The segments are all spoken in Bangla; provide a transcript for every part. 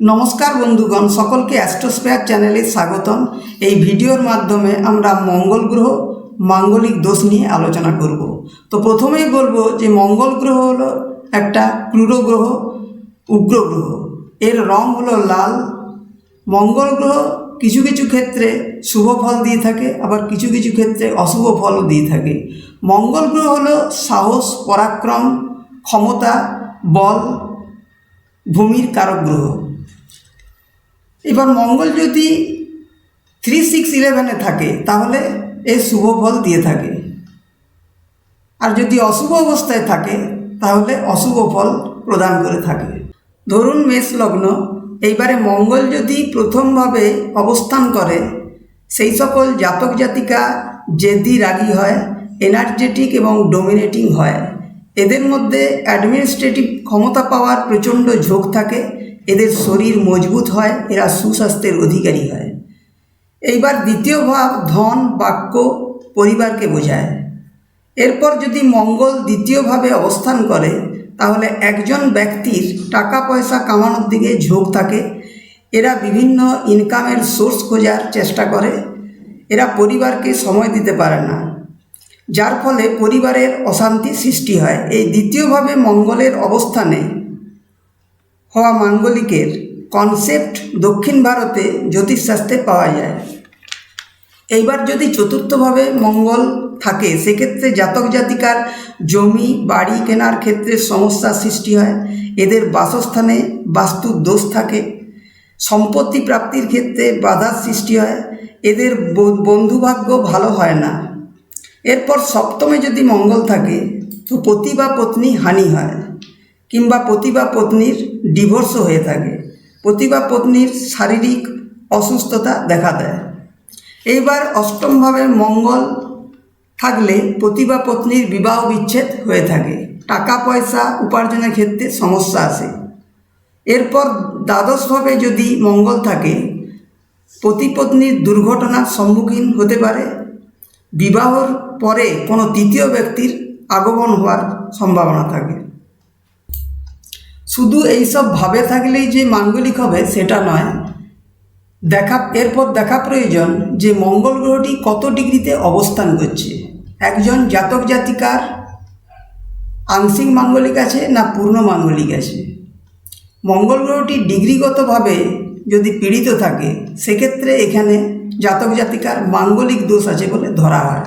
নমস্কার বন্ধুগণ, সকলকে অ্যাস্ট্রোস্পেয়ার চ্যানেলে স্বাগতম। এই ভিডিওর মাধ্যমে আমরা মঙ্গল গ্রহ, মাঙ্গলিক দোষ নিয়ে আলোচনা করব। তো প্রথমেই বলব যে মঙ্গল গ্রহ হলো একটা ক্রূর গ্রহ, উগ্র গ্রহ। এর রং হলো লাল। মঙ্গল গ্রহ কিছু কিছু ক্ষেত্রে শুভ ফল দিয়ে থাকে, আবার কিছু কিছু ক্ষেত্রে অশুভ ফলও দিয়ে থাকে। মঙ্গল গ্রহ হলো সাহস, পরাক্রম, ক্ষমতা, বল, ভূমির কারক গ্রহ। এবার মঙ্গল যদি থ্রি সিক্স ইলেভেনে থাকে, তাহলে এর শুভ ফল দিয়ে থাকে। আর যদি অশুভ অবস্থায় থাকে, তাহলে অশুভ ফল প্রদান করে থাকে। ধরুন মেষ লগ্ন, এইবারে মঙ্গল যদি প্রথমভাবে অবস্থান করে, সেই সকল জাতক জাতিকা জেদি রাগী হয় এনার্জেটিক এবং ডোমিনেটিং হয়। এদের মধ্যে অ্যাডমিনিস্ট্রেটিভ ক্ষমতা পাওয়ার প্রচণ্ড ঝোঁক থাকে এদের শরীর মজবুত হয়, এরা সুস্বাস্থ্যের অধিকারী হয়। এইবার দ্বিতীয় ভাব ধন, বাক্য, পরিবারকে বোঝায়। এরপর যদি মঙ্গল দ্বিতীয়ভাবে অবস্থান করে, তাহলে একজন ব্যক্তির টাকা পয়সা কামানোর দিকে ঝোঁক থাকে। এরা বিভিন্ন ইনকামের সোর্স খোঁজার চেষ্টা করে। এরা পরিবারকে সময় দিতে পারে না। যার ফলে পরিবারের অশান্তি সৃষ্টি হয়। এই দ্বিতীয়ভাবে মঙ্গলের অবস্থানে হওয়া মাঙ্গলিকের কনসেপ্ট দক্ষিণ ভারতে জ্যোতিষশাস্ত্রে পাওয়া যায়। এইবার যদি চতুর্থভাবে মঙ্গল থাকে, সেক্ষেত্রে জাতক জাতিকার জমি, বাড়ি কেনার ক্ষেত্রে সমস্যার সৃষ্টি হয়। এদের বাসস্থানে বাস্তুর দোষ থাকে। সম্পত্তি প্রাপ্তির ক্ষেত্রে বাধার সৃষ্টি হয়। এদের বন্ধুভাগ্য ভালো হয় না। এরপর সপ্তমে যদি মঙ্গল থাকে, তো পতি বা পত্নী হানি হয়। কিংবা পতি বা পত্নীর ডিভোর্সও হয়ে থাকে। পতি বা পত্নীর শারীরিক অসুস্থতা দেখা দেয়। এইবার অষ্টমভাবে মঙ্গল থাকলে পতি বা পত্নীর বিবাহ বিচ্ছেদ হয়ে থাকে। টাকা পয়সা উপার্জনের ক্ষেত্রে সমস্যা আসে এরপর দ্বাদশভাবে যদি মঙ্গল থাকে, পতি পত্নীর দুর্ঘটনার সম্মুখীন হতে পারে। বিবাহর পরে কোনো তৃতীয় ব্যক্তির আগমন হওয়ার সম্ভাবনা থাকে। শুধু এইসব ভাবে থাকলেই যে মাঙ্গলিক হবে, সেটা নয়। দেখা, এরপর দেখা প্রয়োজন যে মঙ্গল গ্রহটি কত ডিগ্রিতে অবস্থান করছে। একজন জাতক জাতিকার আংশিক মাঙ্গলিক আছে না পূর্ণ মাঙ্গলিক আছে? মঙ্গল গ্রহটি ডিগ্রিগতভাবে যদি পীড়িত থাকে, সেক্ষেত্রে এখানে জাতক জাতিকার মাঙ্গলিক দোষ আছে বলে ধরা হয়।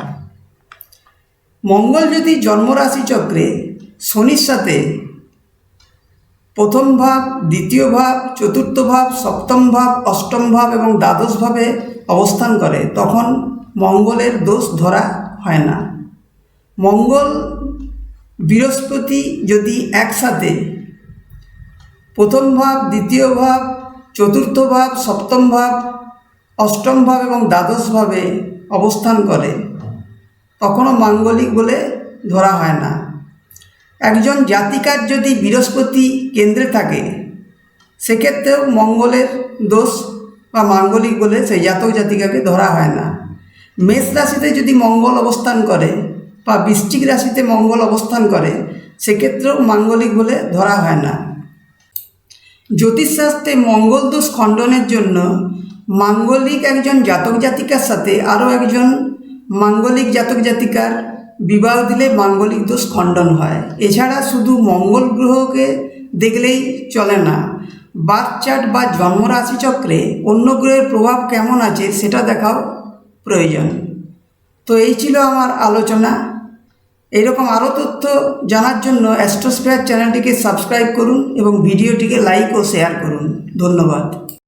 মঙ্গল যদি জন্মরাশি চক্রে শনির সাথে প্রথম ভাব, দ্বিতীয় ভাব, চতুর্থ ভাব, সপ্তম ভাব, অষ্টম ভাব এবং দ্বাদশ ভাবে অবস্থান করে, তখন মঙ্গলের দোষ ধরা হয় না। মঙ্গল বৃহস্পতি যদি একসাথে, প্রথম ভাব, দ্বিতীয় ভাব, চতুর্থ ভাব, সপ্তম ভাব, অষ্টম ভাব এবং দ্বাদশ ভাবে অবস্থান করে, তখনও মাঙ্গলিক বলে ধরা হয় না। একজন জাতিকার যদি বৃহস্পতি কেন্দ্রে থাকে, সেক্ষেত্রেও মঙ্গলের দোষ বা মাঙ্গলিক বলে সেই জাতক জাতিকাকে ধরা হয় না। মেষ রাশিতে যদি মঙ্গল অবস্থান করে বা বৃশ্চিক রাশিতে মঙ্গল অবস্থান করে, সেক্ষেত্রেও মাঙ্গলিক বলে ধরা হয় না। জ্যোতিষশাস্ত্রে মঙ্গল দোষ খণ্ডনের জন্য মাঙ্গলিক একজন জাতক জাতিকার সাথে আরও একজন মাঙ্গলিক জাতক জাতিকার বিবাহ দিলে মাঙ্গলিক দোষ খণ্ডন হয়। এছাড়া শুধু মঙ্গল গ্রহকে দেখলেই চলে না। বার্থ চার্ট বা জন্মরাশি চক্রে অন্য গ্রহের প্রভাব কেমন আছে সেটা দেখাও প্রয়োজন। তো এই ছিল আমার আলোচনা। এইরকম আরও তথ্য জানার জন্য অ্যাস্ট্রোস্ফেয়ার চ্যানেলটিকে সাবস্ক্রাইব করুন এবং ভিডিওটিকে লাইক ও শেয়ার করুন। ধন্যবাদ।